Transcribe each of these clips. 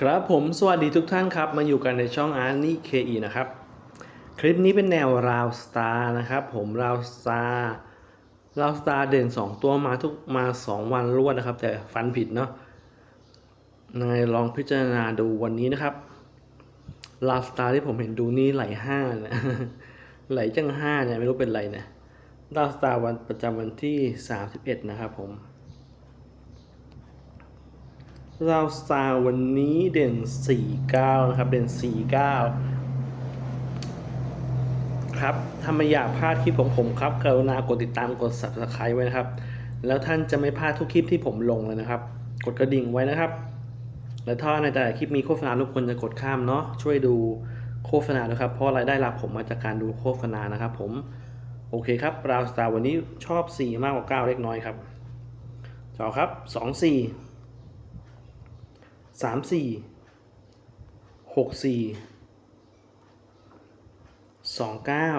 ครับผมสวัสดีทุกท่านครับ มาอยู่กันในช่องอาร์นี่เคอีนะครับ คลิปนี้เป็นแนวราวสตาร์นะครับ ผมราวสตาร์ราวสตาร์เด่น 2 ตัวมาทุกมา 2 วันรวดนะครับ แต่ฟันผิดเนาะยังไงลองพิจารณาดูวันนี้นะครับราวสตาร์ที่ผมเห็นดูนี่ไหลห้านี่ยไหลจังห้าเนี่ยไม่รู้เป็นไรเนี่ยราวสตาร์วันประจำวันที่ 31 นะครับผม เราสตาวันนี้เด่น 49 นะครับ เด่น 49 ครับ ถ้าไม่อยากพลาดคลิปของผมครับ กรุณากดติดตามกด subscribe ไว้นะครับ แล้วท่านจะไม่พลาดทุกคลิปที่ผมลงเลยนะครับ กดกระดิ่งไว้นะครับ และถ้าในแต่ละคลิปมีโฆษณาทุกคนจะกดข้ามเนาะ ช่วยดูโฆษณาด้วยครับ เพราะรายได้หลักผมมาจากการดูโฆษณานะครับ ผม โอเคครับราวสตาร์วันนี้ชอบ 4 มากกว่า 9 เล็กน้อยครับจอครับ 2 4 สามสี่หกสี่สองเก้า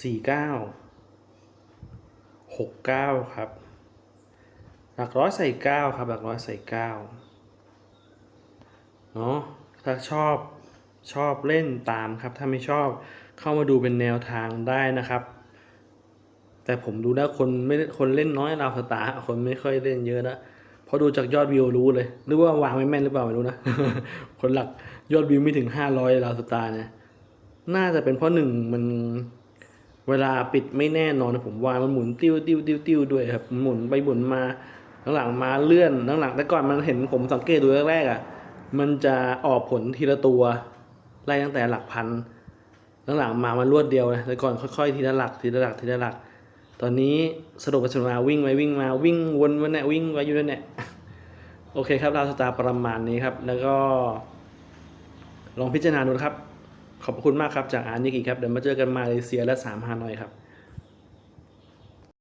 สี่เก้าหกเก้าครับ หลักร้อยใส่เก้าครับ หลักร้อยใส่เก้าเนาะถ้าชอบชอบเล่นตามครับ ถ้าไม่ชอบเข้ามาดูเป็นแนวทางได้นะครับ แต่ผมดูแล้วคนไม่คนเล่นน้อยราสตาคนไม่ค่อยเล่นเยอะนะ ราะดูจากยอดวิวรู้เลยหรือว่าวางไม่แม่นหรือเปล่าไม่รู้นะคนหลักยอดวิวไม่ถึงห้าร้อยราวสตาร์เนี่ยน่าจะเป็นเพราะหนึ่งมันเวลาปิดไม่แน่นอนนะผมว่ามันหมุนติ้วติ้วติ้วติ้วด้วยครับหมุนไปหมุนมาหลังๆมาเลื่อนหลังๆแต่ก่อนมันเห็นผมสังเกตดูแรกๆอะมันจะออกผลทีละตัวไล่ตั้งแต่หลักพันหลังๆมามันรวดเดียวนะแต่ก่อนค่อยๆทีละหลักทีละหลักทีละหลัก ตอนนี้สรุปไปสรุปมาวิ่งไปวิ่งมาวิ่งวนวันเนี่ยวิ่งไปอยู่นั่นเนี่ย โอเคครับ ราวสตาร์ประมาณนี้ครับ แล้วก็ ลองพิจารณาดูนะครับ ขอบคุณมากครับ จากอาร์นิกิครับ เดี๋ยวมาเจอกันมาเลเซียและสามฮานอยครับ